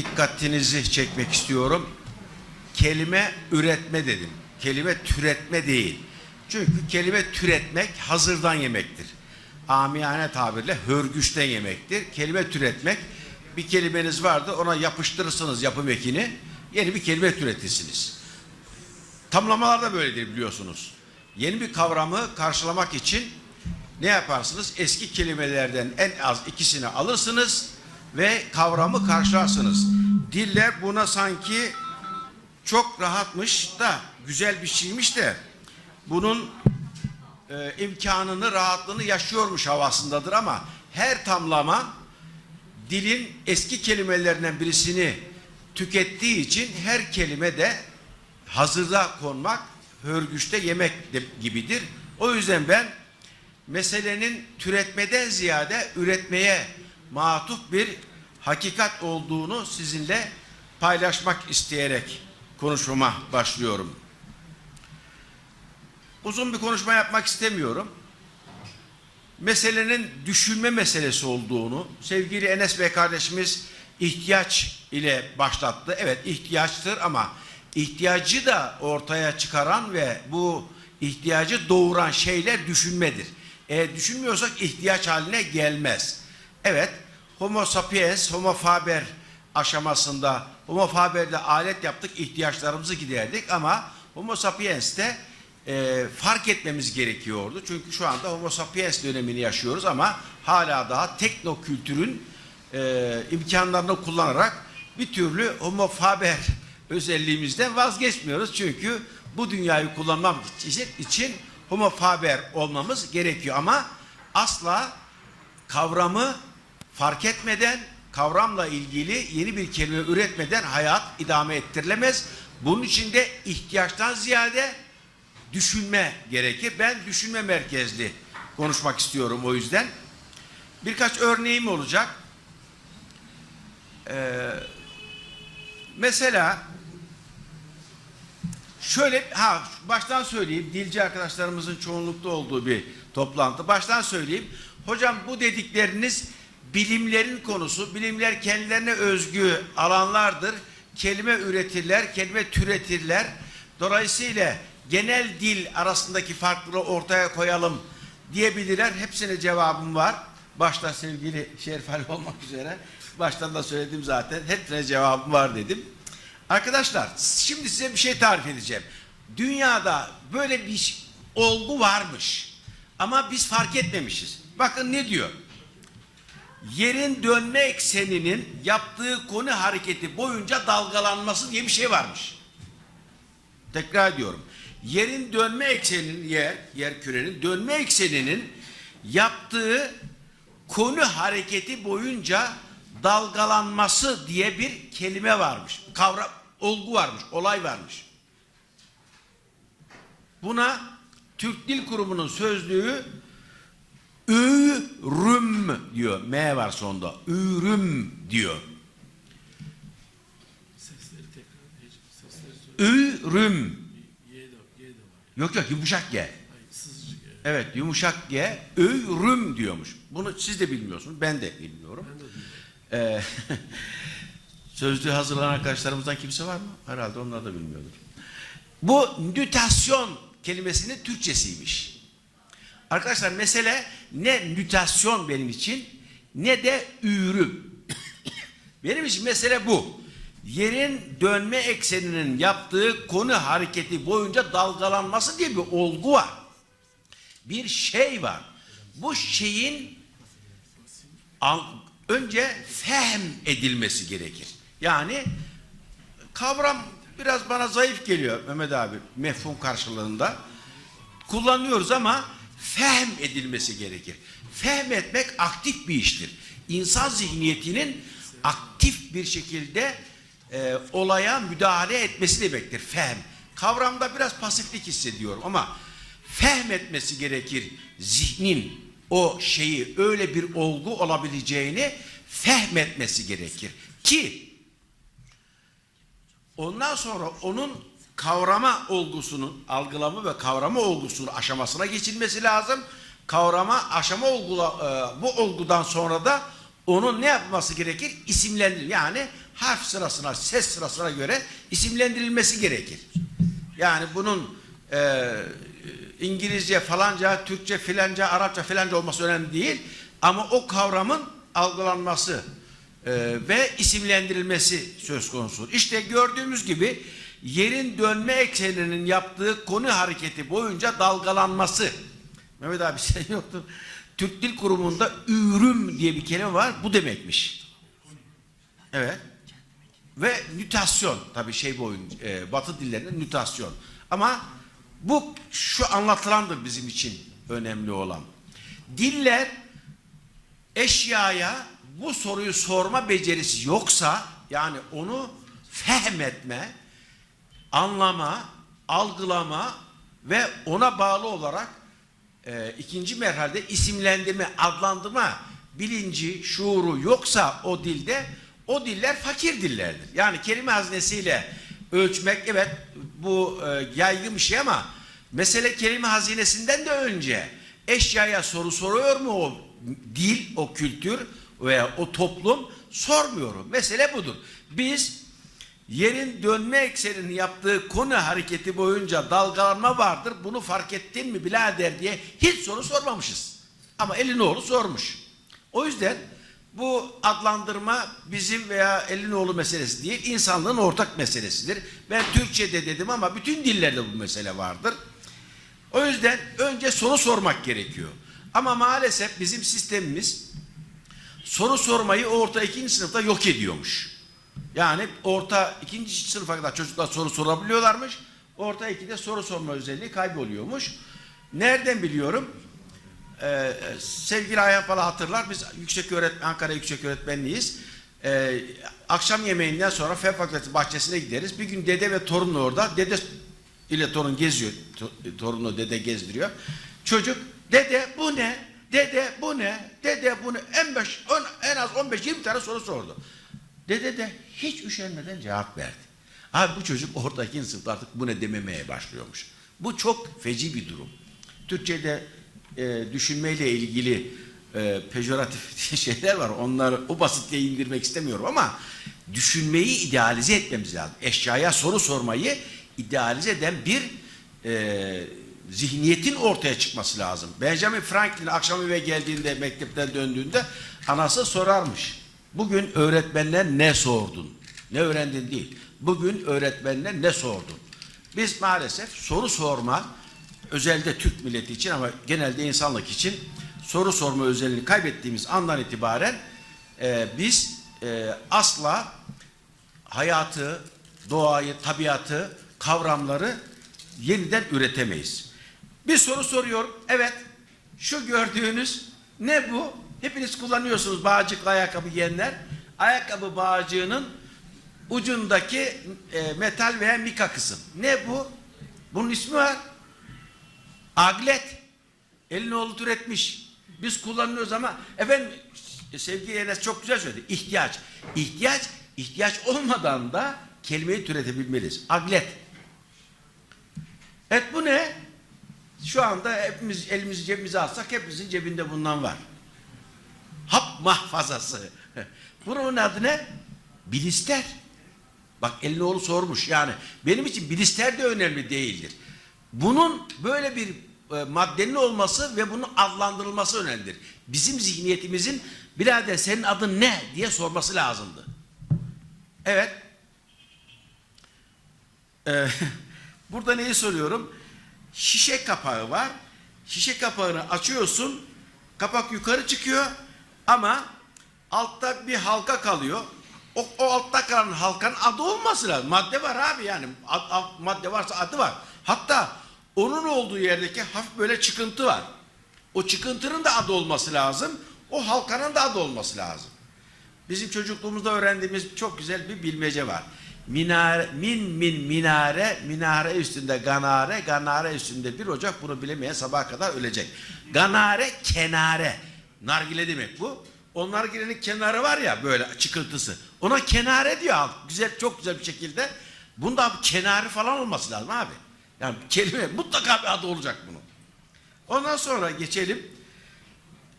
dikkatinizi çekmek istiyorum. Kelime üretme dedim. Kelime türetme değil. Çünkü kelime türetmek hazırdan yemektir. Amiyane tabirle hörgüçten yemektir. Kelime türetmek bir kelimeniz vardı ona yapıştırırsınız yapım ekini yeni bir kelime türetirsiniz. Tamlamalar da böyledir biliyorsunuz. Yeni bir kavramı karşılamak için ne yaparsınız? Eski kelimelerden en az ikisini alırsınız ve kavramı karşılarsınız. Diller buna sanki çok rahatmış da güzel bir şeymiş de bunun e, imkanını, rahatlığını yaşıyormuş havasındadır ama her tamlama dilin eski kelimelerinden birisini tükettiği için her kelime de hazırda konmak, hörgüçte yemek gibidir. O yüzden ben meselenin türetmeden ziyade üretmeye matuf bir hakikat olduğunu sizinle paylaşmak isteyerek konuşmama başlıyorum. Uzun bir konuşma yapmak istemiyorum. Meselenin düşünme meselesi olduğunu sevgili Enes Bey kardeşimiz ihtiyaç ile başlattı. Evet ihtiyaçtır ama ihtiyacı da ortaya çıkaran ve bu ihtiyacı doğuran şeyler düşünmedir. Eğer düşünmüyorsak ihtiyaç haline gelmez. Evet, Homo sapiens, Homo faber aşamasında Homo faber'de alet yaptık, ihtiyaçlarımızı giderdik ama Homo sapiens'te e, fark etmemiz gerekiyordu. Çünkü şu anda Homo sapiens dönemini yaşıyoruz ama hala daha teknokültürün e, imkanlarını kullanarak bir türlü Homo faber özelliğimizden vazgeçmiyoruz. Çünkü bu dünyayı kullanmak için, için Homo faber olmamız gerekiyor ama asla kavramı fark etmeden kavramla ilgili yeni bir kelime üretmeden hayat idame ettirilemez. Bunun için de ihtiyaçtan ziyade düşünme gerekir. Ben düşünme merkezli konuşmak istiyorum o yüzden. Birkaç örneğim olacak. Ee, mesela şöyle ha baştan söyleyeyim dilci arkadaşlarımızın çoğunlukta olduğu bir toplantı. Baştan söyleyeyim. Hocam bu dedikleriniz bilimlerin konusu. Bilimler kendilerine özgü alanlardır. Kelime üretirler, kelime türetirler. Dolayısıyla genel dil arasındaki farklılığı ortaya koyalım diyebilirler. Hepsine cevabım var. Başta sevgili Şerif Ali olmak üzere. Baştan da söyledim zaten. Hepsine cevabım var dedim. Arkadaşlar şimdi size bir şey tarif edeceğim. Dünyada böyle bir olgu varmış. Ama biz fark etmemişiz. Bakın ne diyor? Yerin dönme ekseninin yaptığı konu hareketi boyunca dalgalanması diye bir şey varmış. Tekrar ediyorum. Yerin dönme ekseninin yer, yer kürenin dönme ekseninin yaptığı konu hareketi boyunca dalgalanması diye bir kelime varmış. Kavram, olgu varmış, olay varmış. Buna Türk Dil Kurumu'nun sözlüğü ürüm diyor. M var sonunda. Ürüm diyor. Ürüm. Yok yok yumuşak G. Hayır, sızıcı Y. Evet yumuşak G. Ürüm diyormuş. Bunu siz de bilmiyorsunuz. Ben de bilmiyorum. Ben de bilmiyorum. Ee, sözlüğü hazırlanan arkadaşlarımızdan kimse var mı? Herhalde onlar da bilmiyordur. Bu nütasyon kelimesinin Türkçesiymiş. Arkadaşlar mesele ne nütasyon benim için ne de ürüm. benim için mesele bu. Yerin dönme ekseninin yaptığı konu hareketi boyunca dalgalanması diye bir olgu var. Bir şey var. Bu şeyin önce fehm edilmesi gerekir. Yani kavram biraz bana zayıf geliyor Mehmet abi mefhum karşılığında. Kullanıyoruz ama fehm edilmesi gerekir. Fehm etmek aktif bir iştir. İnsan zihniyetinin aktif bir şekilde e, olaya müdahale etmesi demektir fehm. Kavramda biraz pasiflik hissediyorum ama fehm etmesi gerekir zihnin o şeyi öyle bir olgu olabileceğini fehmetmesi gerekir ki ondan sonra onun kavrama olgusunun algılama ve kavrama olgusunun aşamasına geçilmesi lazım. Kavrama aşama olgula, e, bu olgudan sonra da onun ne yapması gerekir? İsimlendir. Yani harf sırasına, ses sırasına göre isimlendirilmesi gerekir. Yani bunun e, İngilizce falanca, Türkçe filanca, Arapça filanca olması önemli değil. Ama o kavramın algılanması e, ve isimlendirilmesi söz konusu. İşte gördüğümüz gibi yerin dönme ekseninin yaptığı konu hareketi boyunca dalgalanması. Mehmet abi sen yoktun. Türk Dil Kurumu'nda ürüm diye bir kelime var. Bu demekmiş. Evet. Ve nütasyon tabii şey boyun e, Batı dillerinde nütasyon. Ama bu şu anlatılandır bizim için önemli olan. Diller eşyaya bu soruyu sorma becerisi yoksa yani onu fehmetme, anlama, algılama ve ona bağlı olarak e, ikinci merhalde isimlendirme, adlandırma bilinci, şuuru yoksa o dilde o diller fakir dillerdir. Yani kelime hazinesiyle ölçmek evet bu e, yaygın bir şey ama mesele kelime hazinesinden de önce eşyaya soru soruyor mu o dil, o kültür veya o toplum sormuyorum. Mesele budur. Biz yerin dönme eksenini yaptığı konu hareketi boyunca dalgalanma vardır. Bunu fark ettin mi birader diye hiç soru sormamışız. Ama Elinoğlu sormuş. O yüzden bu adlandırma bizim veya Elinoğlu meselesi değil, insanlığın ortak meselesidir. Ben Türkçe'de dedim ama bütün dillerde bu mesele vardır. O yüzden önce soru sormak gerekiyor. Ama maalesef bizim sistemimiz soru sormayı orta ikinci sınıfta yok ediyormuş. Yani orta ikinci sınıfa kadar çocuklar soru sorabiliyorlarmış. Orta ikide soru sorma özelliği kayboluyormuş. Nereden biliyorum? Ee, sevgili Ayhan Pala hatırlar. Biz yüksek öğretmen, Ankara Yüksek Öğretmenliğiyiz. Ee, akşam yemeğinden sonra Fen Fakültesi bahçesine gideriz. Bir gün dede ve torun orada. Dede ile torun geziyor. To- Torunu dede gezdiriyor. Çocuk dede bu ne? Dede bu ne? Dede bu ne? En, beş, on- en az 15-20 tane soru sordu. Dede de hiç üşenmeden cevap verdi. Abi bu çocuk orta ikinci sınıfta artık bu ne dememeye başlıyormuş. Bu çok feci bir durum. Türkçe'de e, düşünmeyle ilgili e, pejoratif şeyler var. Onları o basitliğe indirmek istemiyorum ama düşünmeyi idealize etmemiz lazım. Eşyaya soru sormayı idealize eden bir e, zihniyetin ortaya çıkması lazım. Benjamin Franklin akşam eve geldiğinde mektepten döndüğünde anası sorarmış. Bugün öğretmenler ne sordun? Ne öğrendin değil. Bugün öğretmenler ne sordun? Biz maalesef soru sorma özellikle Türk milleti için ama genelde insanlık için soru sorma özelliğini kaybettiğimiz andan itibaren e, biz e, asla hayatı, doğayı, tabiatı, kavramları yeniden üretemeyiz. Bir soru soruyorum. Evet. Şu gördüğünüz ne bu? Hepiniz kullanıyorsunuz bağcıklı ayakkabı giyenler. Ayakkabı bağcığının ucundaki e, metal veya mika kısım. Ne bu? Bunun ismi var. Aglet. Elinoğlu türetmiş. Biz kullanıyoruz ama efendim sevgili Enes çok güzel söyledi. İhtiyaç. İhtiyaç, ihtiyaç olmadan da kelimeyi türetebilmeliyiz. Aglet. Evet bu ne? Şu anda hepimiz elimizi cebimize alsak hepimizin cebinde bundan var. Hap mahfazası. Bunun adı ne? Bilister. Bak Elinoğlu sormuş yani. Benim için bilister de önemli değildir. Bunun böyle bir e, maddenin olması ve bunun adlandırılması önemlidir. Bizim zihniyetimizin birader senin adın ne diye sorması lazımdı. Evet. Ee, burada neyi soruyorum? Şişe kapağı var. Şişe kapağını açıyorsun. Kapak yukarı çıkıyor ama altta bir halka kalıyor. O, o altta kalan halkanın adı olması lazım. Madde var abi yani. Ad, ad- madde varsa adı var. Hatta onun olduğu yerdeki hafif böyle çıkıntı var. O çıkıntının da adı olması lazım. O halkanın da adı olması lazım. Bizim çocukluğumuzda öğrendiğimiz çok güzel bir bilmece var. Minare, min min minare, minare üstünde ganare, ganare üstünde bir ocak bunu bilemeyen sabaha kadar ölecek. Ganare, kenare. Nargile demek bu. O nargilenin kenarı var ya böyle çıkıntısı. Ona kenare diyor halk. Güzel, çok güzel bir şekilde. Bunda abi kenarı falan olması lazım abi. Yani kelime mutlaka bir adı olacak bunun. Ondan sonra geçelim.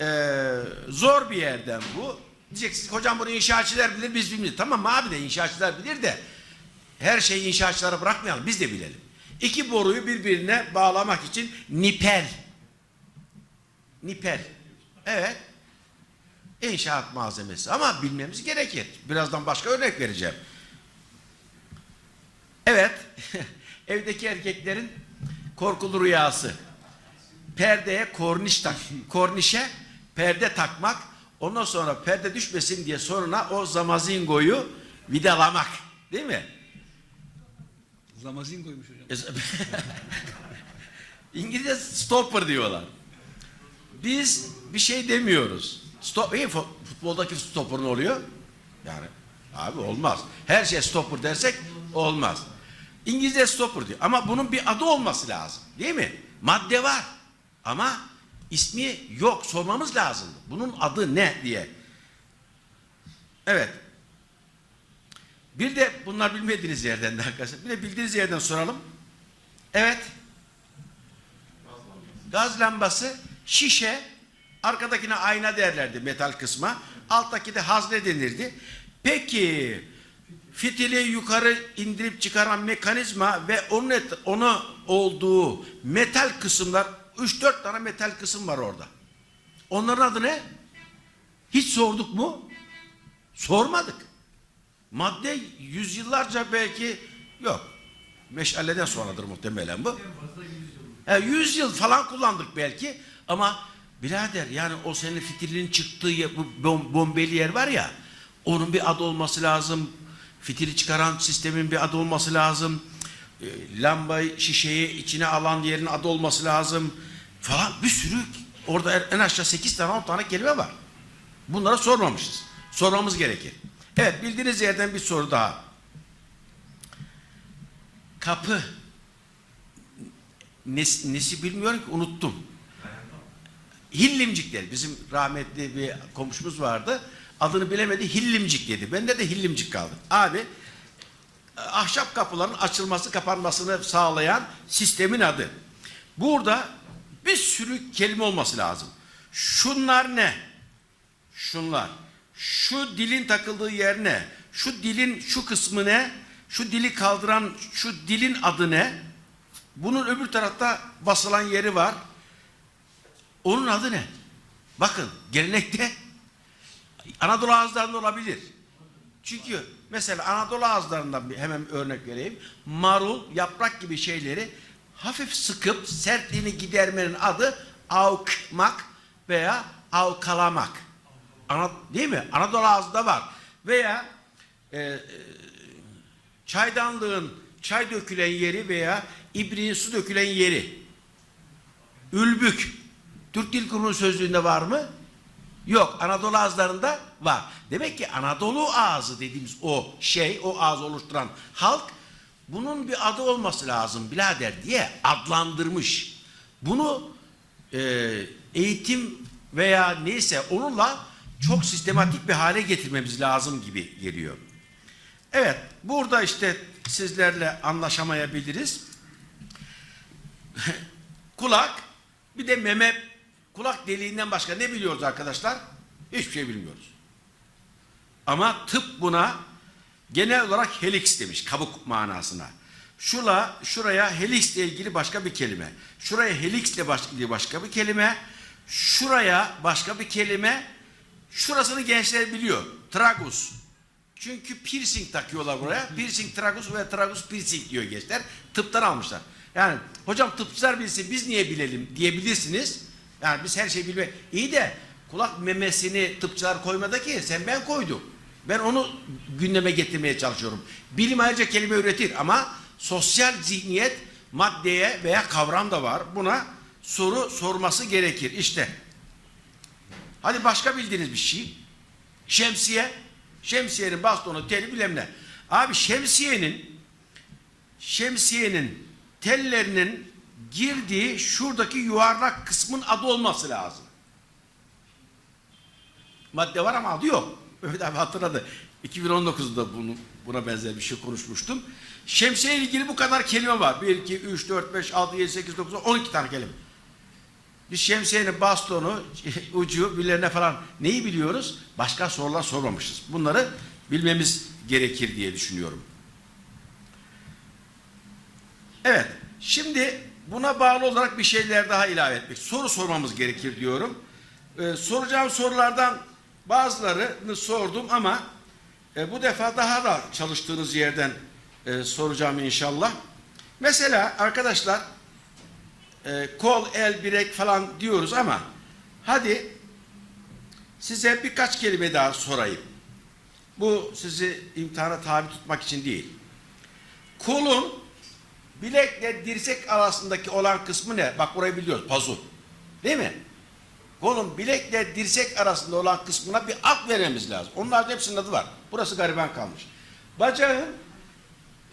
Ee, zor bir yerden bu. Diyeceksiniz hocam bunu inşaatçılar bilir biz bilmeyiz. Tamam abi de inşaatçılar bilir de her şeyi inşaatçılara bırakmayalım biz de bilelim. İki boruyu birbirine bağlamak için nipel. Nipel. Evet. İnşaat malzemesi ama bilmemiz gerekir. Birazdan başka örnek vereceğim. Evet. Evdeki erkeklerin korkulu rüyası. Perdeye korniş tak, kornişe perde takmak. Ondan sonra perde düşmesin diye sonra o zamazingoyu vidalamak. Değil mi? Zamazin koymuş hocam. İngilizce stopper diyorlar. Biz bir şey demiyoruz. Stop, iyi fut- futboldaki stopper ne oluyor? Yani abi olmaz. Her şey stopper dersek olmaz. İngilizce stopper diyor. Ama bunun bir adı olması lazım. Değil mi? Madde var. Ama ismi yok. Sormamız lazım. Bunun adı ne diye. Evet. Bir de bunlar bilmediğiniz yerden de arkadaşlar. Bir de bildiğiniz yerden soralım. Evet. Gaz lambası, şişe, arkadakine ayna derlerdi metal kısma. Alttaki de hazne denirdi. Peki fitili yukarı indirip çıkaran mekanizma ve onun et, ona olduğu metal kısımlar 3-4 tane metal kısım var orada. Onların adı ne? Hiç sorduk mu? Sormadık. Madde yüzyıllarca belki yok. Meşaleden sonradır muhtemelen bu. E, 100 yıl falan kullandık belki ama birader yani o senin fitilinin çıktığı yer, bu bom, bombeli yer var ya onun bir adı olması lazım. Fitili çıkaran sistemin bir adı olması lazım. E, lambayı şişeyi içine alan yerin adı olması lazım. Falan bir sürü orada en aşağı 8 tane 10 tane kelime var. Bunlara sormamışız. Sormamız gerekir. Evet bildiğiniz yerden bir soru daha. Kapı Nesi, nesi bilmiyorum ki unuttum. Hillimcikler. Bizim rahmetli bir komşumuz vardı. Adını bilemedi. Hillimcik dedi. Bende de hillimcik kaldı. Abi ahşap kapıların açılması kapanmasını sağlayan sistemin adı. Burada bir sürü kelime olması lazım. Şunlar ne? Şunlar. Şu dilin takıldığı yer ne? Şu dilin şu kısmı ne? Şu dili kaldıran şu dilin adı ne? Bunun öbür tarafta basılan yeri var. Onun adı ne? Bakın gelenekte Anadolu ağızlarında olabilir. Çünkü mesela Anadolu ağızlarından bir hemen örnek vereyim. Marul, yaprak gibi şeyleri hafif sıkıp sertliğini gidermenin adı avkmak veya avkalamak. Ana, değil mi? Anadolu ağzında var. Veya e, e, çaydanlığın çay dökülen yeri veya ibriğin su dökülen yeri. Ülbük. Türk Dil Kurumu'nun sözlüğünde var mı? Yok. Anadolu ağızlarında var. Demek ki Anadolu ağzı dediğimiz o şey, o ağzı oluşturan halk bunun bir adı olması lazım birader diye adlandırmış. Bunu e, eğitim veya neyse onunla çok sistematik bir hale getirmemiz lazım gibi geliyor. Evet, burada işte sizlerle anlaşamayabiliriz. kulak, bir de meme, kulak deliğinden başka ne biliyoruz arkadaşlar? Hiçbir şey bilmiyoruz. Ama tıp buna genel olarak helix demiş, kabuk manasına. Şura, şuraya helix ile ilgili başka bir kelime. Şuraya helix ile ilgili başka bir kelime. Şuraya başka bir kelime. Şurasını gençler biliyor. Tragus. Çünkü piercing takıyorlar buraya. Piercing tragus ve tragus piercing diyor gençler. Tıptan almışlar. Yani hocam tıpçılar bilsin biz niye bilelim diyebilirsiniz. Yani biz her şeyi bilme. İyi de kulak memesini tıpçılar koymadı ki sen ben koydum. Ben onu gündeme getirmeye çalışıyorum. Bilim ayrıca kelime üretir ama sosyal zihniyet maddeye veya kavram da var. Buna soru sorması gerekir. İşte. Hadi başka bildiğiniz bir şey. Şemsiye. Şemsiyenin bastonu, teli bilmem ne. Abi şemsiyenin şemsiyenin tellerinin girdiği şuradaki yuvarlak kısmın adı olması lazım. Madde var ama adı yok. Mehmet abi hatırladı. 2019'da bunu, buna benzer bir şey konuşmuştum. Şemsiye ile ilgili bu kadar kelime var. 1, 2, 3, 4, 5, 6, 7, 8, 9, 12 tane kelime. Biz şemsiyenin bastonu, ucu, birilerine falan neyi biliyoruz? Başka sorular sormamışız. Bunları bilmemiz gerekir diye düşünüyorum. Evet, şimdi buna bağlı olarak bir şeyler daha ilave etmek, soru sormamız gerekir diyorum. Ee, soracağım sorulardan bazılarını sordum ama e, bu defa daha da çalıştığınız yerden e, soracağım inşallah. Mesela arkadaşlar e, kol, el, bilek falan diyoruz ama hadi size birkaç kelime daha sorayım. Bu sizi imtihana tabi tutmak için değil. Kolun bilekle dirsek arasındaki olan kısmı ne? Bak burayı biliyoruz. Pazu. Değil mi? Kolun bilekle dirsek arasında olan kısmına bir ad vermemiz lazım. Onların hepsinin adı var. Burası gariban kalmış. Bacağın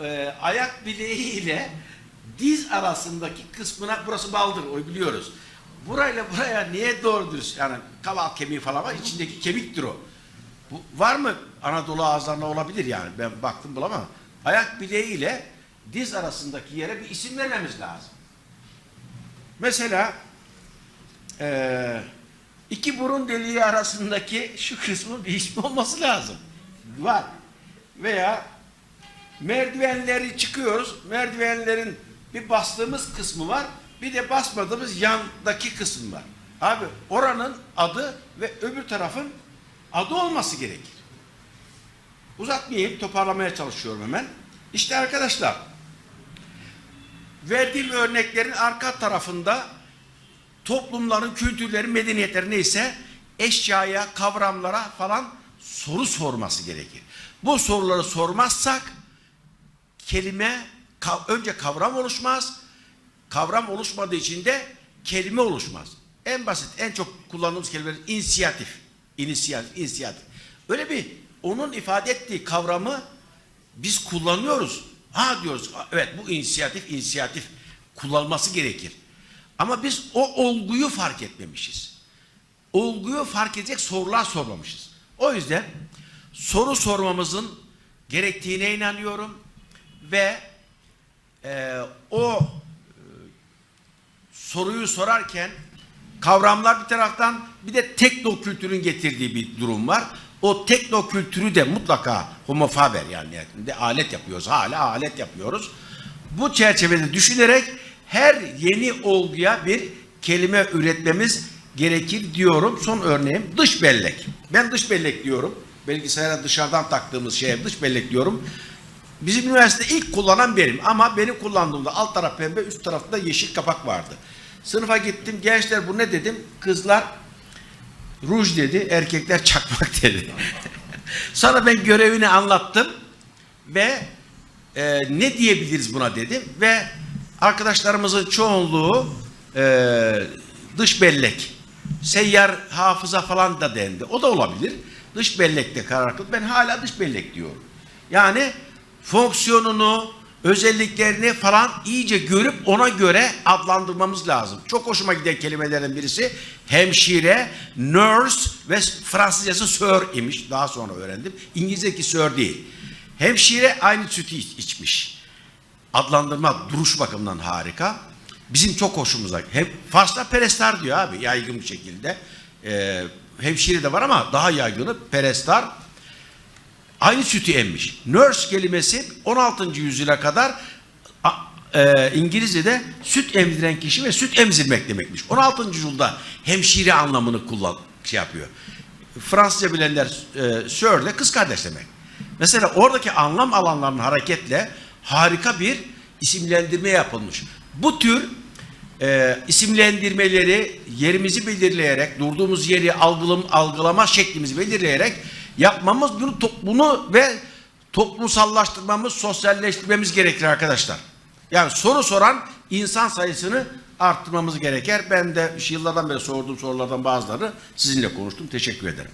e, ayak bileği ile diz arasındaki kısmına burası baldır. O biliyoruz. Burayla buraya niye doğru dürüst? Yani kaval kemiği falan var. içindeki kemiktir o. Bu, var mı Anadolu ağızlarında olabilir yani. Ben baktım bulamam. Ayak bileği ile diz arasındaki yere bir isim vermemiz lazım. Mesela eee, iki burun deliği arasındaki şu kısmın bir ismi olması lazım. Var. Veya merdivenleri çıkıyoruz. Merdivenlerin bir bastığımız kısmı var. Bir de basmadığımız yandaki kısım var. Abi oranın adı ve öbür tarafın adı olması gerekir. Uzatmayayım, toparlamaya çalışıyorum hemen. İşte arkadaşlar, verdiğim örneklerin arka tarafında toplumların, kültürlerin, medeniyetleri neyse eşyaya, kavramlara falan soru sorması gerekir. Bu soruları sormazsak kelime önce kavram oluşmaz. Kavram oluşmadığı için de kelime oluşmaz. En basit, en çok kullandığımız kelimeler inisiyatif. İnisiyatif, inisiyatif. Öyle bir onun ifade ettiği kavramı biz kullanıyoruz. Ha diyoruz, evet bu inisiyatif, inisiyatif kullanılması gerekir. Ama biz o olguyu fark etmemişiz. Olguyu fark edecek sorular sormamışız. O yüzden soru sormamızın gerektiğine inanıyorum ve e, o e, soruyu sorarken kavramlar bir taraftan bir de teknokültürün getirdiği bir durum var. O teknokültürü de mutlaka homofaber yani nihayetinde alet yapıyoruz. Hala alet yapıyoruz. Bu çerçevede düşünerek her yeni olguya bir kelime üretmemiz gerekir diyorum. Son örneğim dış bellek. Ben dış bellek diyorum. Bilgisayara dışarıdan taktığımız şeye dış bellek diyorum. Bizim üniversitede ilk kullanan benim ama benim kullandığımda alt taraf pembe üst tarafta yeşil kapak vardı. Sınıfa gittim gençler bu ne dedim kızlar ruj dedi erkekler çakmak dedi. Sonra ben görevini anlattım ve e, ne diyebiliriz buna dedim ve arkadaşlarımızın çoğunluğu e, dış bellek seyyar hafıza falan da dendi. O da olabilir. Dış bellekte karar kıldı. Ben hala dış bellek diyorum. Yani fonksiyonunu, özelliklerini falan iyice görüp ona göre adlandırmamız lazım. Çok hoşuma giden kelimelerden birisi hemşire, nurse ve Fransızcası sir imiş. Daha sonra öğrendim. İngilizce'deki sir değil. Hemşire aynı sütü iç- içmiş. Adlandırma duruş bakımından harika. Bizim çok hoşumuza. Hem Farslar perestar diyor abi yaygın bir şekilde. Ee, hemşire de var ama daha yaygını perestar aynı sütü emmiş. Nurse kelimesi 16. yüzyıla kadar e, İngilizce'de süt emziren kişi ve süt emzirmek demekmiş. 16. yüzyılda hemşire anlamını kullan şey yapıyor. Fransızca bilenler e, sir de kız kardeş demek. Mesela oradaki anlam alanlarının hareketle harika bir isimlendirme yapılmış. Bu tür e, isimlendirmeleri yerimizi belirleyerek, durduğumuz yeri algılım, algılama şeklimizi belirleyerek yapmamız bunu, bunu ve toplumsallaştırmamız, sosyalleştirmemiz gerekir arkadaşlar. Yani soru soran insan sayısını arttırmamız gerekir. Ben de yıllardan beri sorduğum sorulardan bazıları sizinle konuştum. Teşekkür ederim.